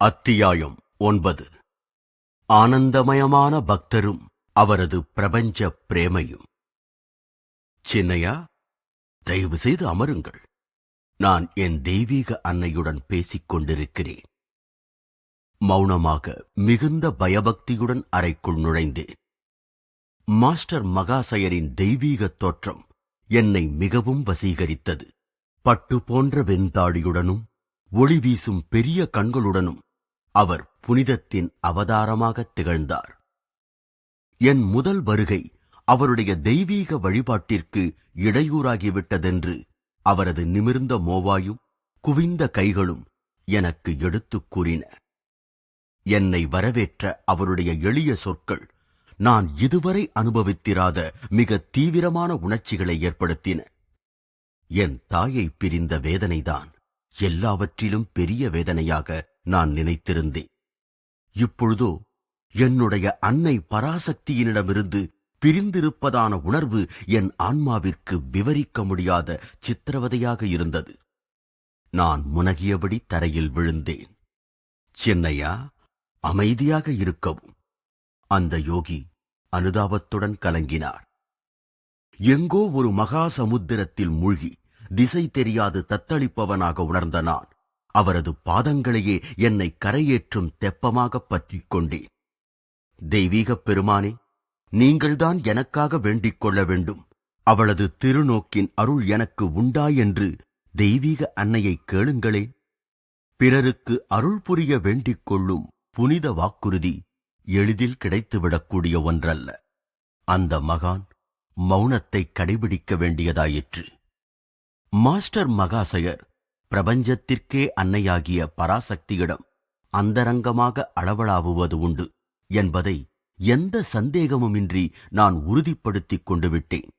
அத்தியாயம் ஒன்பது. ஆனந்தமயமான பக்தரும் அவரது பிரபஞ்ச பிரேமையும். சின்னையா தயவு செய்து அமருங்கள். நான் என் தெய்வீக அன்னையுடன் பேசிக் கொண்டிருக்கிறேன். மௌனமாக மிகுந்த பயபக்தியுடன் அறைக்குள் நுழைந்தேன். மாஸ்டர் மகாசயரின் தெய்வீக தோற்றம் என்னை மிகவும் வசீகரித்தது. பட்டு போன்ற வெண்தாடியுடனும் ஒளி வீசும் பெரிய கண்களுடனும் அவர் புனிதத்தின் அவதாரமாக திகழ்ந்தார். என் முதல் வருகை அவருடைய தெய்வீக வழிபாட்டிற்கு இடையூறாகிவிட்டதென்று அவரது நிமிர்ந்த மோவாயும் குவிந்த கைகளும் எனக்கு எடுத்துக் கூறின. என்னை வரவேற்ற அவருடைய எளிய சொற்கள் நான் இதுவரை அனுபவித்திராத மிக தீவிரமான உணர்ச்சிகளை ஏற்படுத்தின. என் தாயை பிரிந்த வேதனைதான் எல்லாவற்றிலும் பெரிய வேதனையாக நான் நினைத்திருந்தேன். இப்பொழுதோ என்னுடைய அன்னை பராசக்தியினிடமிருந்து பிரிந்திருப்பதான உணர்வு என் ஆன்மாவிற்கு விவரிக்க முடியாத சித்திரவதையாக இருந்தது. நான் முனகியபடி தரையில் விழுந்தேன். சின்னையா? அமைதியாக இருக்கவும். அந்த யோகி அனுதாபத்துடன் கலங்கினார். எங்கோ ஒரு மகா சமுத்திரத்தில் மூழ்கி திசை தெரியாது தத்தளிப்பவனாக உணர்ந்த நான் அவரது பாதங்களையே என்னை கரையேற்றும் தெப்பமாக பற்றிக் கொண்டேன் தெய்வீகப் பெருமானே நீங்கள்தான் எனக்காக வேண்டிக் கொள்ள வேண்டும். அவளது திருநோக்கின் அருள் எனக்கு உண்டா என்று தெய்வீக அன்னையை கேளுங்களேன். பிறருக்கு அருள் புரிய வேண்டிக் கொள்ளும் புனித வாக்குறுதி எளிதில் கிடைத்துவிடக்கூடிய ஒன்றல்ல. அந்த மகான் மௌனத்தை கடைபிடிக்க வேண்டியதாயிற்று. மாஸ்டர் மகாசயர் பிரபஞ்சத்திற்கே அன்னையாகிய பராசக்தியிடம் அந்தரங்கமாக அளவளாவுவது உண்டு என்பதை எந்த சந்தேகமுமின்றி நான் உறுதிப்படுத்திக் கொண்டு விட்டேன்.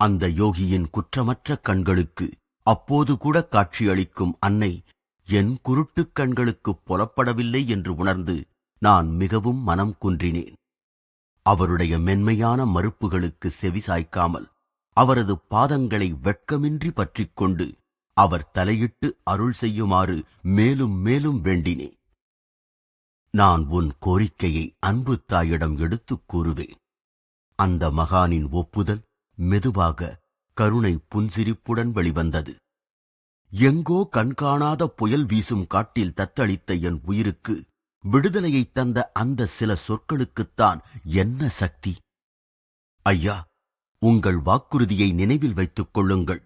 அந்த யோகியின் குற்றமற்ற கண்களுக்கு அப்போது கூட காட்சியளிக்கும் அன்னை என் குருட்டுக் கண்களுக்கு புலப்படவில்லை என்று உணர்ந்து நான் மிகவும் மனம் குன்றினேன். அவருடைய மென்மையான மறுப்புகளுக்கு செவிசாய்க்காமல் அவரது பாதங்களை வெட்கமின்றி பற்றிக் கொண்டு அவர் தலையிட்டு அருள் செய்யுமாறு மேலும் மேலும் வேண்டினேன் நான் உன் கோரிக்கையை அன்பு தாயிடம் எடுத்துக் கூறுவேன். அந்த மகானின் ஒப்புதல் மெதுவாக கருணை புன்சிரிப்புடன் வெளிவந்தது. எங்கோ கண்காணாத புயல் வீசும் காட்டில் தத்தளித்த என் உயிருக்கு விடுதலையைத் தந்த அந்த சில சொற்களுக்குத்தான் என்ன சக்தி? ஐயா உங்கள் வாக்குறுதியை நினைவில் வைத்துக் கொள்ளுங்கள்.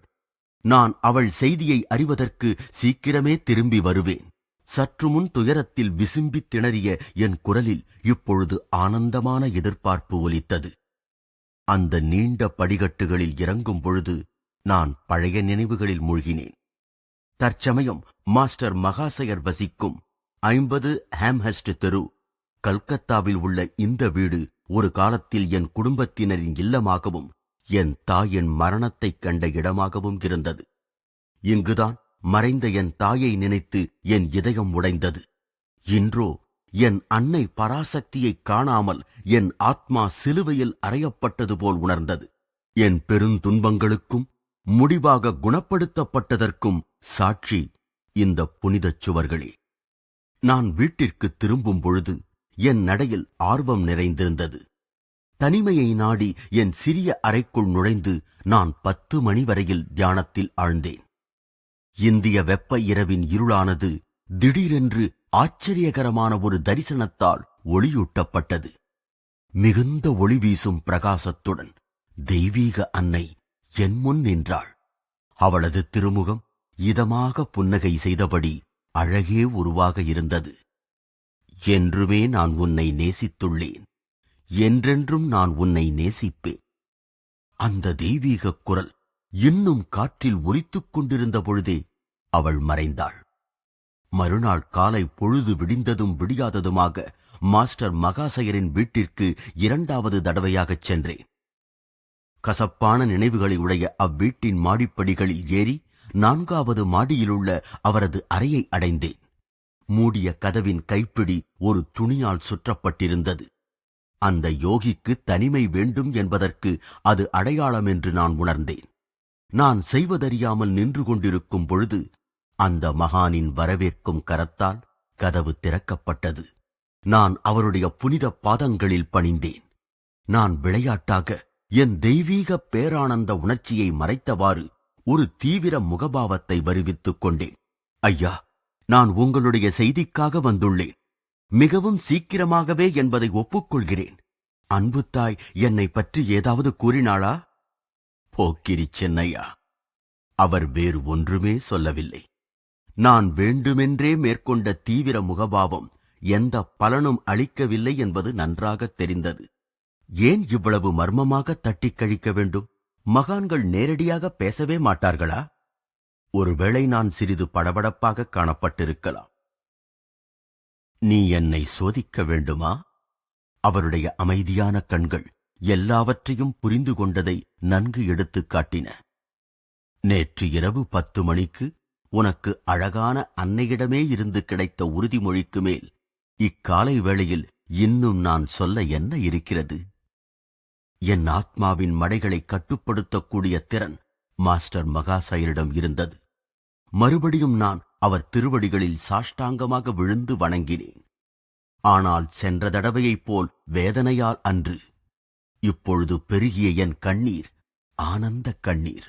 நான் அவள் செய்தியை அறிவதற்கு சீக்கிரமே திரும்பி வருவேன். சற்று முன் துயரத்தில் விசும்பித் திணறிய என் குரலில் இப்பொழுது ஆனந்தமான எதிர்பார்ப்பு ஒலித்தது. அந்த நீண்ட படிகட்டுகளில் இறங்கும் பொழுது நான் பழைய நினைவுகளில் மூழ்கினேன். தற்சமயம் மாஸ்டர் மகாசயர் வசிக்கும் ஐம்பது ஹாம்ஹஸ்ட் தெரு கல்கத்தாவில் உள்ள இந்த வீடு ஒரு காலத்தில் என் குடும்பத்தினரின் இல்லமாகவும் என் தாயின் மரணத்தைக் கண்ட இடமாகவும் இருந்தது. இங்குதான் மறைந்த என் தாயை நினைத்து என் இதயம் உடைந்தது. இன்றோ என் அன்னை பராசக்தியைக் காணாமல் என் ஆத்மா சிலுவையில் அறையப்பட்டது போல் உணர்ந்தது. என் பெருந்துன்பங்களுக்கும் முடிவாக குணப்படுத்தப்பட்டதற்கும் சாட்சி இந்த புனிதச் சுவர்களே. நான் வீட்டிற்கு திரும்பும் பொழுது என் நடையில் ஆர்வம் நிறைந்திருந்தது. தனிமையை நாடி என் சிறிய அறைக்குள் நுழைந்து நான் பத்து மணி வரையில் தியானத்தில் ஆழ்ந்தேன். இந்திய வெப்ப இரவின் இருளானது திடீரென்று ஆச்சரியகரமான ஒரு தரிசனத்தால் ஒளியூட்டப்பட்டது. மிகுந்த ஒளி வீசும் பிரகாசத்துடன் தெய்வீக அன்னை என் முன் நின்றாள். அவளது திருமுகம் இதமாக புன்னகை செய்தபடி அழகே உருவாக இருந்தது. என்றுமே நான் உன்னை நேசித்துள்ளேன். என்றென்றும் நான் உன்னை நேசிப்பேன். அந்த தெய்வீக குரல் இன்னும் காற்றில் ஒலித்துக் கொண்டிருந்த பொழுதே அவள் மறைந்தாள். மறுநாள் காலை பொழுது விடிந்ததும் விடியாததுமாக மாஸ்டர் மகாசயரின் வீட்டிற்கு இரண்டாவது தடவையாகச் சென்றேன். கசப்பான நினைவுகளை உடைய அவ்வீட்டின் மாடிப்படிகளில் ஏறி நான்காவது மாடியிலுள்ள அவரது அறையை அடைந்தேன். மூடிய கதவின் கைப்பிடி ஒரு துணியால் சுற்றப்பட்டிருந்தது. அந்த யோகிக்கு தனிமை வேண்டும் என்பதற்கு அது அடையாளம் என்று நான் உணர்ந்தேன். நான் செய்வதறியாமல் நின்று கொண்டிருக்கும் பொழுது அந்த மகானின் வரவேற்கும் கரத்தால் கதவு திறக்கப்பட்டது. நான் அவருடைய புனித பாதங்களில் பணிந்தேன். நான் விளையாட்டாக என் தெய்வீக பேரானந்த உணர்ச்சியை மறைத்தவாறு ஒரு தீவிர முகபாவத்தை வருவித்துக் கொண்டேன். ஐயா நான் உங்களுடைய செய்திக்காக வந்துள்ளேன். மிகவும் சீக்கிரமாகவே என்பதை ஒப்புக்கொள்கிறேன். அன்பு தாய் என்னை பற்றி ஏதாவது கூறினாளா? போக்கிரி சென்னையா? அவர் வேறு ஒன்றுமே சொல்லவில்லை. நான் வேண்டுமென்றே மேற்கொண்ட தீவிர முகபாவம் எந்த பலனும் அளிக்கவில்லை என்பது நன்றாகத் தெரிந்தது. ஏன் இவ்வளவு மர்மமாக தட்டிக் கழிக்க வேண்டும்? மகான்கள் நேரடியாக பேசவே மாட்டார்களா? ஒருவேளை நான் சிறிது படபடப்பாக காணப்பட்டிருக்கலாம். நீ என்னை சோதிக்க வேண்டுமா? அவருடைய அமைதியான கண்கள் எல்லாவற்றையும் புரிந்து கொண்டதை நன்கு எடுத்துக் காட்டின. நேற்று இரவு பத்து மணிக்கு உனக்கு அழகான அன்னையிடமே இருந்து கிடைத்த உறுதிமொழிக்கு மேல் இக்காலை வேளையில் இன்னும் நான் சொல்ல என்ன இருக்கிறது? என் ஆத்மாவின் மடைகளை கட்டுப்படுத்தக்கூடிய திறன் மாஸ்டர் மகாசாயரிடம் இருந்தது. மறுபடியும் நான் அவர் திருவடிகளில் சாஷ்டாங்கமாக விழுந்து வணங்கினேன். ஆனால் சென்ற தடவையைப் போல் வேதனையால் அன்று. இப்பொழுது பெருகிய என் கண்ணீர் ஆனந்த கண்ணீர்.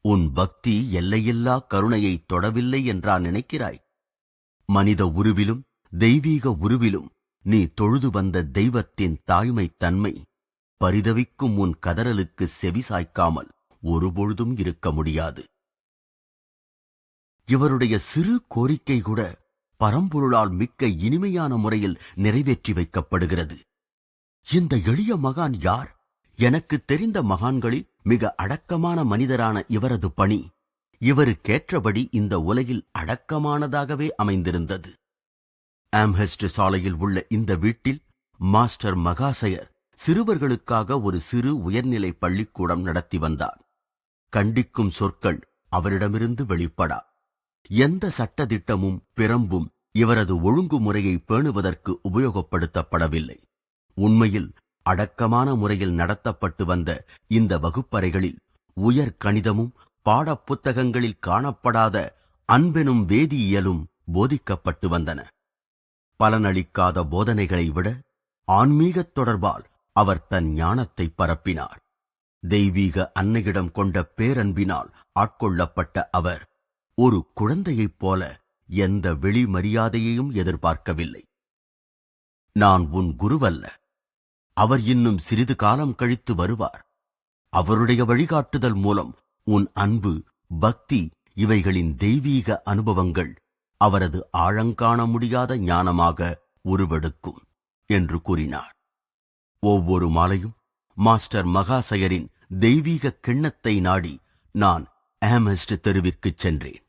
உன் பக்தி எல்லையில்லா கருணையை தொடவில்லை என்றா நினைக்கிறாய். மனித உருவிலும் தெய்வீக உருவிலும் நீ தொழுது வந்த தெய்வத்தின் தாய்மைத் தன்மை பரிதவிக்கும் உன் கதறலுக்கு செவிசாய்க்காமல் ஒருபொழுதும் இருக்க முடியாது. இவருடைய சிறு கோரிக்கை கூட பரம்பொருளால் மிக்க இனிமையான முறையில் நிறைவேற்றி வைக்கப்படுகிறது. இந்த எளிய மகான் யார்? எனக்கு தெரிந்த மகான்களில் மிக அடக்கமான மனிதரான இவரது பணி இவருக்கேற்றபடி இந்த உலகில் அடக்கமானதாகவே அமைந்திருந்தது. ஆம்ஹெஸ்ட் சாலையில் உள்ள இந்த வீட்டில் மாஸ்டர் மகாசயர் சிறுவர்களுக்காக ஒரு சிறு உயர்நிலை பள்ளிக்கூடம் நடத்தி வந்தார். கண்டிக்கும் சொற்கள் அவரிடமிருந்து வெளிப்படா. எந்த சட்டதிட்டமும் பிறம்பும் இவரது ஒழுங்குமுறையை பேணுவதற்கு உபயோகப்படுத்தப்படவில்லை. உண்மையில் அடக்கமான முறையில் நடத்தப்பட்டு வந்த இந்த வகுப்பறைகளில் உயர் கணிதமும் பாடப்புத்தகங்களில் காணப்படாத அன்பெனும் வேதியியலும் போதிக்கப்பட்டு வந்தன. பலனளிக்காத போதனைகளை விட ஆன்மீகத் தொடர்பால் அவர் தன் ஞானத்தை பரப்பினார். தெய்வீக அன்னையிடம் கொண்ட பேரன்பினால் ஆட்கொள்ளப்பட்ட அவர் ஒரு குழந்தையைப் போல எந்த வெளி மரியாதையையும் எதிர்பார்க்கவில்லை. நான் உன் குருவல்ல. அவர் இன்னும் சிறிது காலம் கழித்து வருவார். அவருடைய வழிகாட்டுதல் மூலம் உன் அன்பு பக்தி இவைகளின் தெய்வீக அனுபவங்கள் அவரது ஆழங்காண முடியாத ஞானமாக உருவெடுக்கும் என்று கூறினார். ஒவ்வொரு மாலையும் மாஸ்டர் மகாசயரின் தெய்வீக கிண்ணத்தை நாடி நான் ஆமஸ்ட் தெருவிற்குச் சென்றேன்.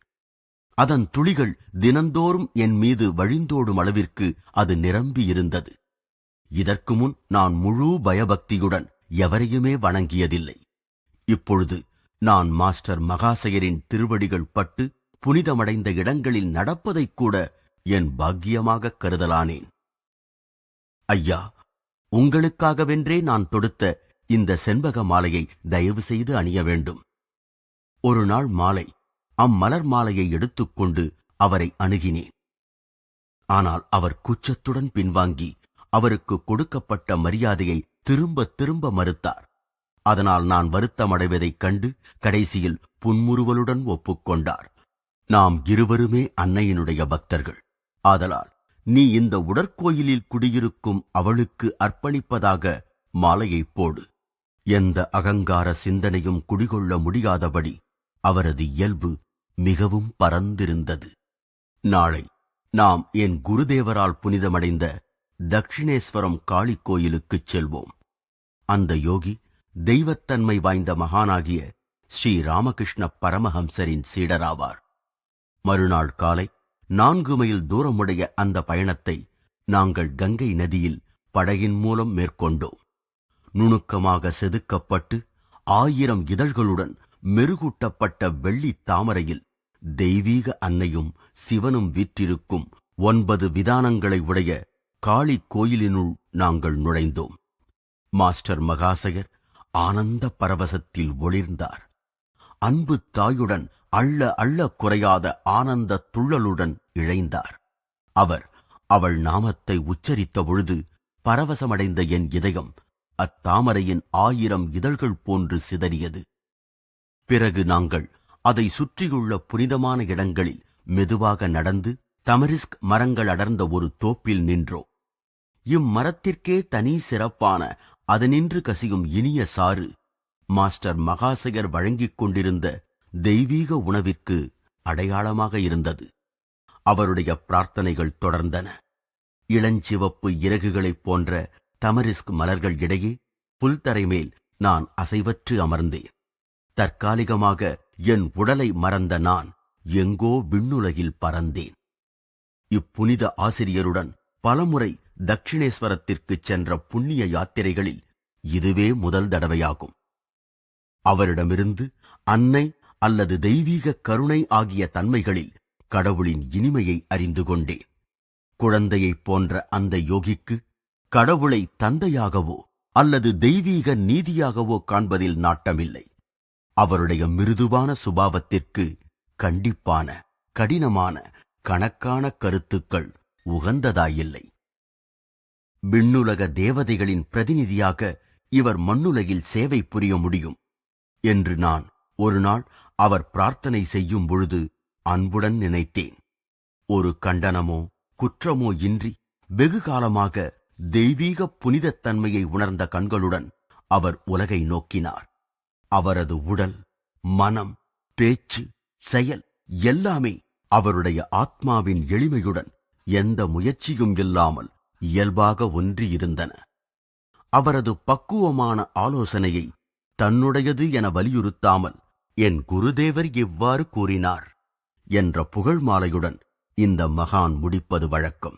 அதன் துளிகள் தினந்தோறும் என் மீது வழிந்தோடும் அளவிற்கு அது நிரம்பியிருந்தது இதற்கு முன் நான் முழு பயபக்தியுடன் எவரையுமே வணங்கியதில்லை. இப்பொழுது நான் மாஸ்டர் மகாசயரின் திருவடிகள் பட்டு புனிதமடைந்த இடங்களில் நடப்பதைக் கூட என் பாக்கியமாக கருதலானேன். ஐயா உங்களுக்காகவென்றே நான் தொடுத்த இந்த செண்பக மாலையை தயவு செய்து அணிய வேண்டும். ஒரு நாள் மாலை அம்மலர் மாலையை எடுத்துக்கொண்டு அவரை அணுகினேன். ஆனால் அவர் குச்சத்துடன் பின்வாங்கி அவருக்கு கொடுக்கப்பட்ட மரியாதையை திரும்ப திரும்ப மறுத்தார். அதனால் நான் வருத்தமடைவதைக் கண்டு கடைசியில் புன்முறுவலுடன் ஒப்புக்கொண்டார். நாம் இருவருமே அன்னையினுடைய பக்தர்கள். ஆதலால் நீ இந்த உடற்கோயிலில் குடியிருக்கும் அவளுக்கு அர்ப்பணிப்பதாக மாலையைப் போடு. எந்த அகங்கார சிந்தனையும் குடிகொள்ள முடியாதபடி அவரது இயல்பு மிகவும் பரந்திருந்தது. நாளை நாம் என் குருதேவரால் புனிதமடைந்த தட்சிணேஸ்வரம் காளி கோயிலுக்குச் செல்வோம். அந்த யோகி தெய்வத்தன்மை வாய்ந்த மகானாகிய ஸ்ரீ ராமகிருஷ்ண பரமஹம்சரின் சீடராவார். மறுநாள் காலை நான்கு மைல் தூரமுடைய அந்த பயணத்தை நாங்கள் கங்கை நதியில் படகின் மூலம் மேற்கொண்டோம். நுணுக்கமாக செதுக்கப்பட்டு ஆயிரம் இதழ்களுடன் மெருகூட்டப்பட்ட வெள்ளித் தாமரையில் தெய்வீக அன்னையும் சிவனும் வீற்றிருக்கும் ஒன்பது விதானங்களை உடைய காளி கோயிலினுள் நாங்கள் நுழைந்தோம். மாஸ்டர் மகாசயர் ஆனந்த பரவசத்தில் ஒளிர்ந்தார். அன்பு தாயுடன் அள்ள அள்ள குறையாத ஆனந்த துள்ளலுடன் இழைந்தார். அவர் அவள் நாமத்தை உச்சரித்த பொழுது பரவசமடைந்த என் இதயம் அத்தாமரையின் ஆயிரம் இதழ்கள் போன்று சிதறியது. பிறகு நாங்கள் அதை சுற்றியுள்ள புனிதமான இடங்களில் மெதுவாக நடந்து தமரிஸ்க் மரங்கள் அடர்ந்த ஒரு தோப்பில் நின்றோம். இம்மரத்திற்கே தனி சிறப்பான அதனின்று கசியும் இனிய சாறு மாஸ்டர் மகாசயர் வழங்கிக் கொண்டிருந்த தெய்வீக உணவிற்கு அடையாளமாக இருந்தது. அவருடைய பிரார்த்தனைகள் தொடர்ந்தன. இளஞ்சிவப்பு இறகுகளைப் போன்ற தமரிஸ்க் மலர்கள் இடையே புல்தரை மேல் நான் அசைவற்று அமர்ந்தேன். தற்காலிகமாக என் உடலை மறந்த நான் எங்கோ விண்ணுலகில் பறந்தேன். இப்புனித ஆசிரியருடன் பலமுறை தட்சிணேஸ்வரத்திற்குச் சென்ற புண்ணிய யாத்திரைகளில் இதுவே முதல் தடவையாகும். அவரிடமிருந்து அன்னை அல்லது தெய்வீக கருணை ஆகிய தன்மைகளில் கடவுளின் இனிமையை அறிந்து கொண்டேன். குழந்தையைப் போன்ற அந்த யோகிக்கு கடவுளை தந்தையாகவோ அல்லது தெய்வீக நீதியாகவோ காண்பதில் நாட்டமில்லை. அவருடைய மிருதுவான சுபாவத்திற்கு கண்டிப்பான கடினமான கணக்கான கருத்துக்கள் உகந்ததாயில்லை. விண்ணுலக தேவதைகளின் பிரதிநிதியாக இவர் மண்ணுலகில் சேவை புரிய முடியும் என்று நான் ஒரு நாள் அவர் பிரார்த்தனை செய்யும் பொழுது அன்புடன் நினைத்தேன். ஒரு கண்டனமோ குற்றமோ இன்றி வெகு காலமாக தெய்வீக புனிதத்தன்மையை உணர்ந்த கண்களுடன் அவர் உலகை நோக்கினார். அவரது உடல் மனம் பேச்சு செயல் எல்லாமே அவருடைய ஆத்மாவின் எளிமையுடன் எந்த முயற்சியும் இல்லாமல் இயல்பாக ஒன்றியிருந்தன. அவரது பக்குவமான ஆலோசனையை தன்னுடையது என வலியுறுத்தாமல் என் குருதேவர் இவ்வாறு கூறினார் என்ற புகழ் மாலையுடன் இந்த மகான் முடிப்பது வழக்கம்.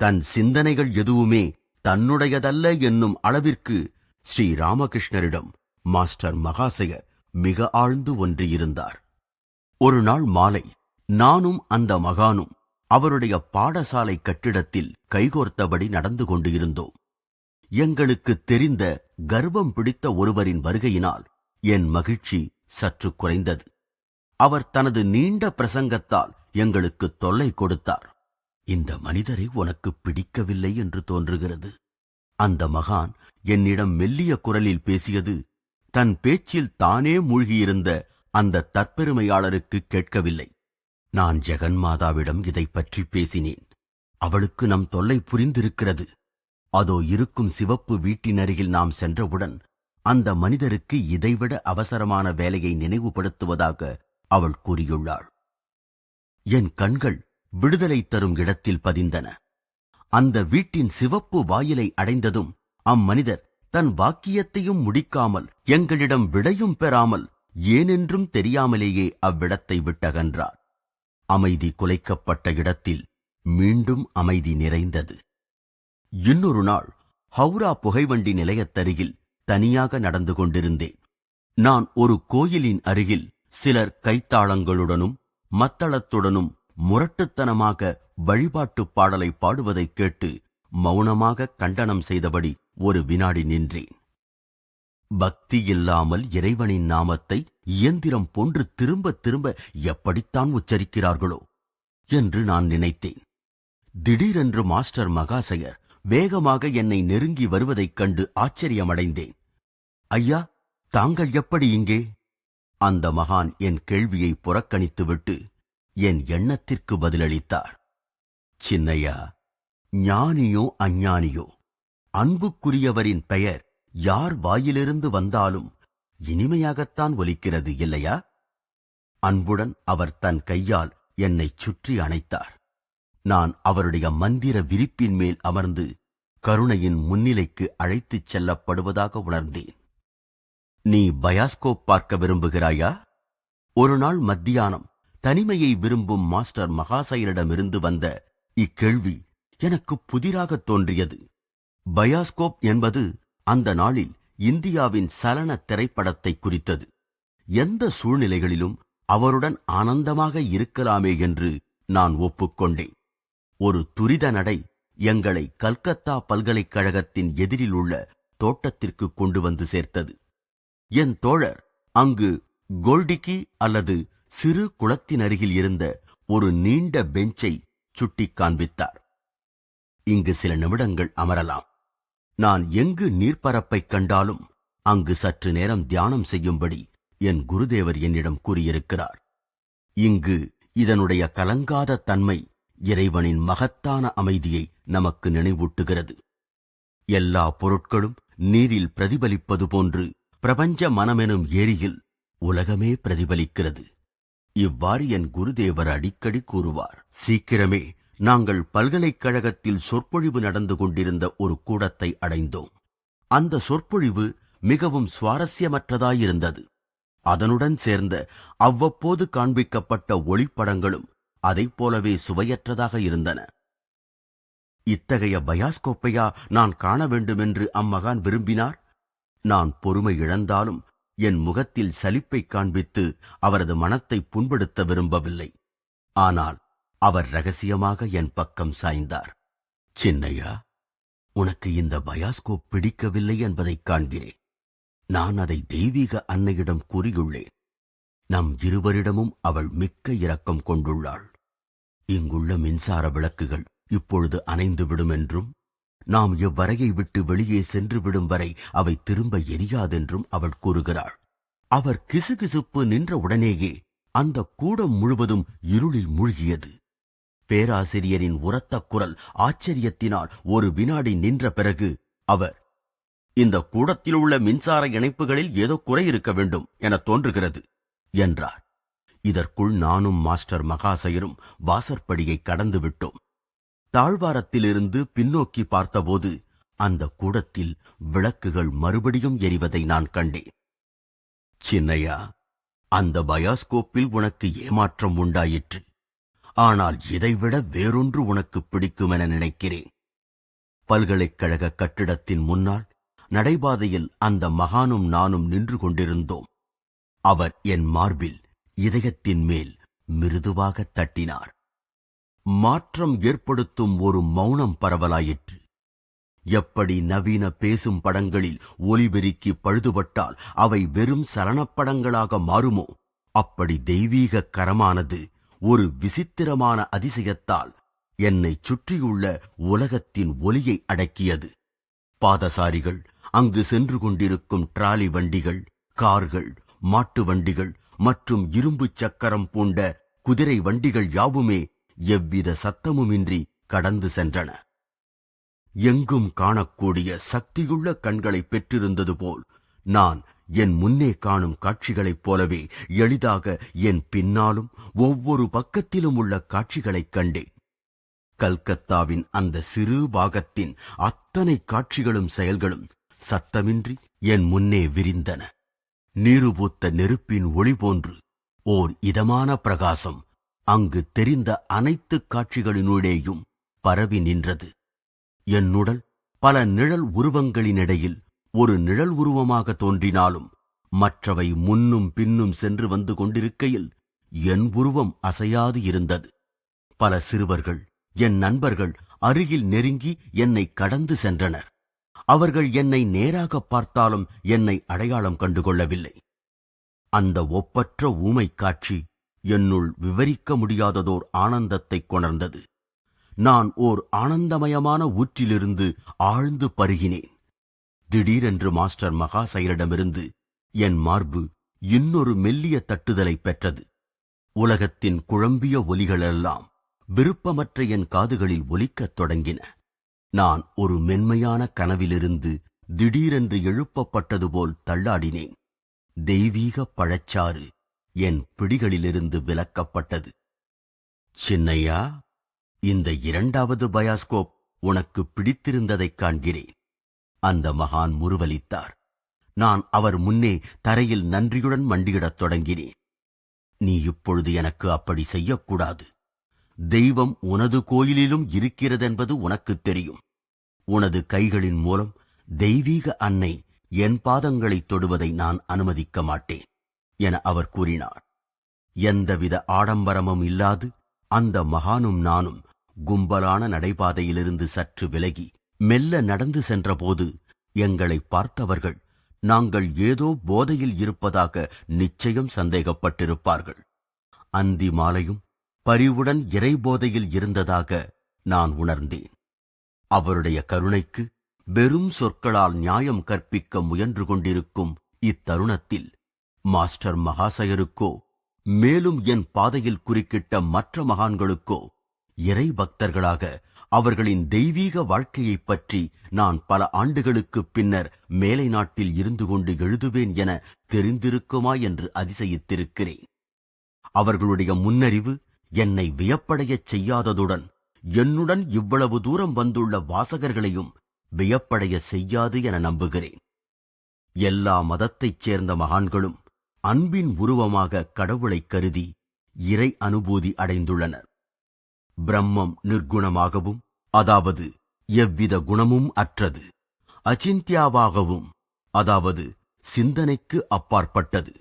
தன் சிந்தனைகள் எதுவுமே தன்னுடையதல்ல என்னும் அளவிற்கு ஸ்ரீ ராமகிருஷ்ணரிடம் மாஸ்டர் மகாசயர் மிக ஆழ்ந்து ஒன்றியிருந்தார். ஒரு நாள் மாலை நானும் அந்த மகானும் அவருடைய பாடசாலை கட்டிடத்தில் கைகோர்த்தபடி நடந்து கொண்டு இருந்தோம் எங்களுக்கு தெரிந்த கர்வம் பிடித்த ஒருவரின் வருகையினால் என் மகிழ்ச்சி சற்று குறைந்தது. அவர் தனது நீண்ட பிரசங்கத்தால் எங்களுக்கு தொல்லை கொடுத்தார். இந்த மனிதரை உனக்கு பிடிக்கவில்லை என்று தோன்றுகிறது. அந்த மகான் என்னிடம் மெல்லிய குரலில் பேசியது தன் பேச்சில் தானே மூழ்கியிருந்த அந்த தற்பெருமையாளருக்கு கேட்கவில்லை. நான் ஜெகன்மாதாவிடம் இதைப் பற்றி பேசினேன். அவளுக்கு நம் தொல்லை புரிந்திருக்கிறது. அதோ இருக்கும் சிவப்பு வீட்டினருகில் நாம் சென்றவுடன் அந்த மனிதருக்கு இதைவிட அவசரமான வேலையை நினைவுபடுத்துவதாக அவள் கூறியுள்ளாள். என் கண்கள் விடுதலை தரும் இடத்தில் பதிந்தன. அந்த வீட்டின் சிவப்பு வாயிலை அடைந்ததும் அம்மனிதர் தன் வாக்கியத்தையும் முடிக்காமல் எங்களிடம் விடையும் பெறாமல் ஏனென்றும் தெரியாமலேயே அவ்விடத்தை விட்டகன்றார். அமைதி குலைக்கப்பட்ட இடத்தில் மீண்டும் அமைதி நிறைந்தது. இன்னொரு நாள் ஹவுரா புகைவண்டி நிலையத்தருகில் தனியாக நடந்து கொண்டிருந்தேன். நான் ஒரு கோயிலின் அருகில் சிலர் கைத்தாளங்களுடனும் மத்தளத்துடனும் முரட்டுத்தனமாக வழிபாட்டுப் பாடலை பாடுவதைக் கேட்டு மௌனமாக கண்டனம் செய்தபடி ஒரு வினாடி நின்றேன். பக்தி இல்லாமல் இறைவனின் நாமத்தை இயந்திரம் போன்று திரும்ப திரும்ப எப்படித்தான் உச்சரிக்கிறார்களோ என்று நான் நினைத்தேன். திடீரென்று மாஸ்டர் மகாசயர் வேகமாக என்னை நெருங்கி வருவதைக் கண்டு ஆச்சரியமடைந்தேன். ஐயா தாங்கள் எப்படி இங்கே? அந்த மகான் என் கேள்வியை புறக்கணித்துவிட்டு என் எண்ணத்திற்கு பதிலளித்தார். சின்னையா ஞானியோ அஞ்ஞானியோ அன்புக்குரியவரின் பெயர் யார் வாயிலிருந்து வந்தாலும் இனிமையாகத்தான் ஒலிக்கிறது இல்லையா? அன்புடன் அவர் தன் கையால் என்னைச் சுற்றி அணைத்தார். நான் அவருடைய மந்திர விரிப்பின் மேல் அமர்ந்து கருணையின் முன்னிலைக்கு அழைத்துச் செல்லப்படுவதாக உணர்ந்தேன். நீ பயாஸ்கோப் பார்க்க விரும்புகிறாயா? ஒரு நாள் மத்தியானம் தனிமையை விரும்பும் மாஸ்டர் மகாசையரிடமிருந்து வந்த இக்கேள்வி எனக்கு புதிராகத் தோன்றியது. பயாஸ்கோப் என்பது அந்த நாளில் இந்தியாவின் சலன திரைப்படத்தை குறித்தது. எந்த சூழ்நிலைகளிலும் அவருடன் ஆனந்தமாக இருக்கலாமே என்று நான் ஒப்புக்கொண்டேன். ஒரு துரித நடை எங்களை கல்கத்தா பல்கலைக்கழகத்தின் எதிரில் உள்ள தோட்டத்திற்கு கொண்டு வந்து சேர்த்தது. என் தோழர் அங்கு கோல்டிக்கி அல்லது சிறு குளத்தின் அருகில் இருந்த ஒரு நீண்ட பெஞ்சை சுட்டிக் காண்பித்தார். இங்கு சில நிமிடங்கள் அமரலாம். நான் எங்கு நீர்ப்பரப்பைக் கண்டாலும் அங்கு சற்று நேரம் தியானம் செய்யும்படி என் குருதேவர் என்னிடம் கூறியிருக்கிறார். இங்கு இதனுடைய கலங்காத தன்மை இறைவனின் மகத்தான அமைதியை நமக்கு நினைவூட்டுகிறது. எல்லா பொருட்களும் நீரில் பிரதிபலிப்பது போன்று பிரபஞ்ச மனமெனும் ஏரியில் உலகமே பிரதிபலிக்கிறது. இவ்வாறு என் குருதேவர் அடிக்கடி கூறுவார். சீக்கிரமே நாங்கள் பல்கலைக்கழகத்தில் சொற்பொழிவு நடந்து கொண்டிருந்த ஒரு கூடத்தை அடைந்தோம். அந்த சொற்பொழிவு மிகவும் சுவாரஸ்யமற்றதாயிருந்தது. அதனுடன் சேர்ந்த அவ்வப்போது காண்பிக்கப்பட்ட ஒளிப்படங்களும் அதைப் போலவே சுவையற்றதாக இருந்தன. இத்தகைய பயாஸ்கோப்பையா நான் காண வேண்டுமென்று அம்மகான் விரும்பினார்? நான் பொறுமை இழந்தாலும் என் முகத்தில் சலிப்பை காண்பித்து அவரது மனத்தை புண்படுத்த விரும்பவில்லை. ஆனால் அவர் ரகசியமாக என் பக்கம் சாய்ந்தார். சின்னையா உனக்கு இந்த பயாஸ்கோப் பிடிக்கவில்லை என்பதைக் காண்கிறேன். நான் அதை தெய்வீக அன்னையிடம் கூறியுள்ளேன். நம் இருவரிடமும் அவள் மிக்க இரக்கம் கொண்டுள்ளாள். இங்குள்ள மின்சார விளக்குகள் இப்பொழுது அணைந்துவிடும் என்றும் நாம் இவ்வறையை விட்டு வெளியே சென்று விடும் வரை அவை திரும்ப எரியாதென்றும் அவள் கூறுகிறாள். அவர் கிசுகிசுப்பு நின்ற உடனேயே அந்த கூடம் முழுவதும் இருளில் மூழ்கியது. பேராசிரியரின் உரத்த குரல் ஆச்சரியத்தினால் ஒரு வினாடி நின்ற பிறகு அவர் இந்த கூடத்தில் உள்ள மின்சார இணைப்புகளில் ஏதோ குறை இருக்க வேண்டும் என தோன்றுகிறது என்றார். இதற்குள் நானும் மாஸ்டர் மகாசயரும் வாசற்படியை கடந்து விட்டோம். தாழ்வாரத்திலிருந்து பின்னோக்கி பார்த்தபோது அந்த கூடத்தில் விளக்குகள் மறுபடியும் எரிவதை நான் கண்டேன். சின்னையா அந்த பயாஸ்கோப்பில் உனக்கு ஏமாற்றம் உண்டாயிற்று. ஆனால் இதைவிட வேறொன்று உனக்கு பிடிக்கும் என நினைக்கிறேன். பல்கலைக்கழக கட்டிடத்தின் முன்னால் நடைபாதையில் அந்த மகானும் நானும் நின்று கொண்டிருந்தோம். அவர் என் மார்பில் இதயத்தின் மேல் மிருதுவாக தட்டினார். மாற்றம் ஏற்படுத்தும் ஒரு மௌனம் பரவலாயிற்று. எப்படி நவீன பேசும் படங்களில் ஒலிபெருக்கி பழுதுபட்டால் அவை வெறும் சலனப்படங்களாக மாறுமோ? அப்படி தெய்வீக கரமானது ஒரு விசித்திரமான அதிசயத்தால் என்னை சுற்றியுள்ள உலகத்தின் ஒலியை அடக்கியது. பாதசாரிகள் அங்கு சென்று கொண்டிருக்கும் டிராலி வண்டிகள் கார்கள் மாட்டு வண்டிகள் மற்றும் இரும்புச் சக்கரம் பூண்ட குதிரை வண்டிகள் யாவுமே எவ்வித சத்தமுமின்றி கடந்து சென்றன. எங்கும் காணக்கூடிய சக்தியுள்ள கண்களை பெற்றிருந்தது போல் நான் என் முன்னே காணும் காட்சிகளைப் போலவே எளிதாக என் பின்னாலும் ஒவ்வொரு பக்கத்திலும் உள்ள காட்சிகளைக் கண்டேன். கல்கத்தாவின் அந்த சிறு பாகத்தின் அத்தனை காட்சிகளும் செயல்களும் சத்தமின்றி என் முன்னே விரிந்தன. நீருபூத்த நெருப்பின் ஒளி போன்று ஓர் இதமான பிரகாசம் அங்கு தெரிந்த அனைத்து காட்சிகளினூடேயும் பரவி நின்றது. என்னுடல் பல நிழல் உருவங்களினிடையில் ஒரு நிழல் உருவமாக தோன்றினாலும் மற்றவை முன்னும் பின்னும் சென்று வந்து கொண்டிருக்கையில் என் உருவம் அசையாது இருந்தது. பல சிறுவர்கள் என் நண்பர்கள் அருகில் நெருங்கி என்னை கடந்து சென்றனர். அவர்கள் என்னை நேராக பார்த்தாலும் என்னை அடையாளம் கண்டுகொள்ளவில்லை. அந்த ஒப்பற்ற ஊமைக் காட்சி என்னுள் விவரிக்க முடியாததோர் ஆனந்தத்தைக் கொணர்ந்தது. நான் ஓர் ஆனந்தமயமான ஊற்றிலிருந்து ஆழ்ந்து பருகினேன். திடீரென்று மாஸ்டர் மகாசயரிடமிருந்து என் மார்பு இன்னொரு மெல்லிய தட்டுதலை பெற்றது. உலகத்தின் குழம்பிய ஒலிகளெல்லாம் விருப்பமற்ற என் காதுகளில் ஒலிக்கத் தொடங்கின. நான் ஒரு மென்மையான கனவிலிருந்து திடீரென்று எழுப்பப்பட்டது போல் தள்ளாடினேன். தெய்வீக பழச்சாறு என் பிடிகளிலிருந்து விலக்கப்பட்டது. சின்னையா இந்த இரண்டாவது பயாஸ்கோப் உனக்கு பிடித்திருந்ததைக் காண்கிறேன். அந்த மகான் முருவலித்தார் நான் அவர் முன்னே தரையில் நன்றியுடன் மண்டியிடத் தொடங்கினேன். நீ இப்பொழுது எனக்கு அப்படி செய்யக்கூடாது. தெய்வம் உனது கோயிலிலும் இருக்கிறதென்பது உனக்குத் தெரியும். உனது கைகளின் மூலம் தெய்வீக அன்னை என் பாதங்களைத் தொடுவதை நான் அனுமதிக்க மாட்டேன் என அவர் கூறினார். எந்தவித ஆடம்பரமும் இல்லாது அந்த மகானும் நானும் கும்பலான நடைபாதையிலிருந்து சற்று விலகி மெல்ல நடந்து சென்றபோது எங்களை பார்த்தவர்கள் நாங்கள் ஏதோ போதையில் இருப்பதாக நிச்சயம் சந்தேகப்பட்டிருப்பார்கள். அந்தி மாலையும் பரிவுடன் இறைபோதையில் இருந்ததாக நான் உணர்ந்தேன். அவருடைய கருணைக்கு வெறும் சொற்களால் நியாயம் கற்பிக்க முயன்று கொண்டிருக்கும் இத்தருணத்தில் மாஸ்டர் மகாசயருக்கோ மேலும் என் பாதையில் குறுக்கிட்ட மற்ற மகான்களுக்கோ இறை பக்தர்களாக அவர்களின் தெய்வீக வாழ்க்கையைப் பற்றி நான் பல ஆண்டுகளுக்குப் பின்னர் மேலை நாட்டில் இருந்து கொண்டு எழுதுவேன் என தெரிந்திருக்குமா என்று அதிசயித்திருக்கிறேன். அவர்களுடைய முன்னறிவு என்னை வியப்படையச் செய்யாததுடன் என்னுடன் இவ்வளவு தூரம் வந்துள்ள வாசகர்களையும் வியப்படைய செய்யாது என நம்புகிறேன். எல்லா மதத்தைச் சேர்ந்த மகான்களும் அன்பின் உருவமாக கடவுளைக் கருதி இறை அனுபூதி அடைந்துள்ளனர். பிரம்மம் நிர்குணமாகவும் அதாவது எவ்வித குணமும் அற்றது. அச்சிந்தியாவாகவும் அதாவது சிந்தனைக்கு அப்பாற்பட்டது.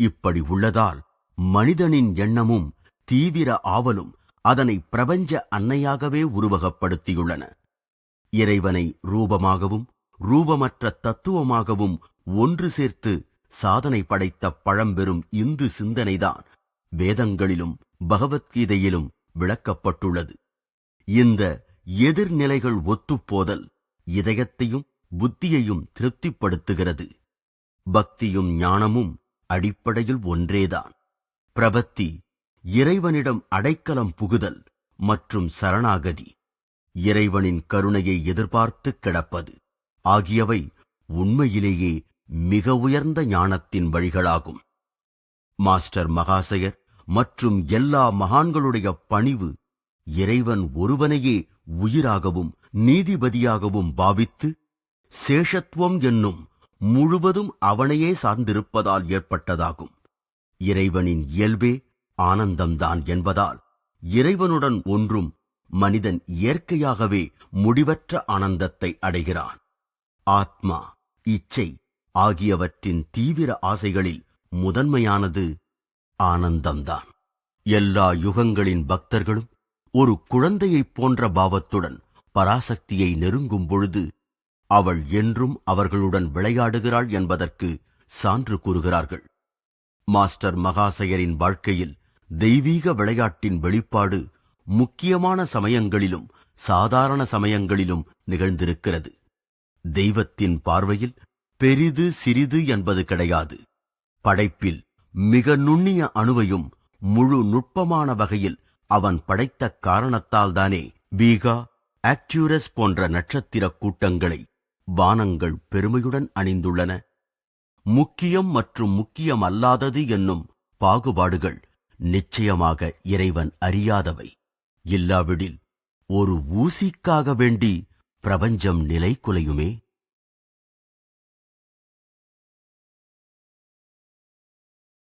இப்படி உள்ளதால் மனிதனின் எண்ணமும் தீவிர ஆவலும் அதனை பிரபஞ்ச அன்னையாகவே உருவகப்படுத்தியுள்ளன. இறைவனை ரூபமாகவும் ரூபமற்ற தத்துவமாகவும் ஒன்று சேர்த்து சாதனை படைத்த பழம்பெரும் இந்து சிந்தனைதான். வேதங்களிலும் பகவத்கீதையிலும் விளக்கப்பட்டுள்ளது. இந்த எதிர்நிலைகள் ஒத்துப்போதல் இதயத்தையும் புத்தியையும் திருப்திப்படுத்துகிறது. பக்தியும் ஞானமும் அடிப்படையில் ஒன்றேதான். பிரபத்தி இறைவனிடம் அடைக்கலம் புகுதல் மற்றும் சரணாகதி இறைவனின் கருணையை எதிர்பார்த்து கிடப்பது ஆகியவை உண்மையிலேயே மிக உயர்ந்த ஞானத்தின் வழிகளாகும். மாஸ்டர் மகாசயர் மற்றும் எல்லா மகான்களுடைய பணிவு இறைவன் ஒருவனையே உயிராகவும் நீதிபதியாகவும் பாவித்து சேஷத்துவம் என்னும் முழுவதும் அவனையே சார்ந்திருப்பதால் ஏற்பட்டதாகும். இறைவனின் இயல்பே ஆனந்தம்தான் என்பதால் இறைவனுடன் ஒன்றும் மனிதன் இயற்கையாகவே முடிவற்ற ஆனந்தத்தை அடைகிறான். ஆத்மா இச்சை ஆகியவற்றின் தீவிர ஆசைகளில் முதன்மையானது ஆனந்தம்தான். எல்லா யுகங்களின் பக்தர்களும் ஒரு குழந்தையைப் போன்ற பாவத்துடன் பராசக்தியை நெருங்கும் பொழுது அவள் என்றும் அவர்களுடன் விளையாடுகிறாள் என்பதற்கு சான்று கூறுகிறார்கள். மாஸ்டர் மகாசயரின் வாழ்க்கையில் தெய்வீக விளையாட்டின் வெளிப்பாடு முக்கியமான சமயங்களிலும் சாதாரண சமயங்களிலும் நிகழ்ந்திருக்கிறது. தெய்வத்தின் பார்வையில் பெரிது சிறிது என்பது கிடையாது. படைப்பில் மிக நுண்ணிய அணுவையும் முழு நுட்பமான வகையில் அவன் படைத்த காரணத்தால்தானே பீகா ஆக்டியூரஸ் போன்ற நட்சத்திர கூட்டங்களை வானங்கள் பெருமையுடன் அணிந்துள்ளன. முக்கியம் மற்றும் முக்கியமல்லாதது என்னும் பாகுபாடுகள் நிச்சயமாக இறைவன் அறியாதவை. இல்லாவிடில் ஒரு ஊசிக்காக வேண்டி பிரபஞ்சம் நிலை குலையுமே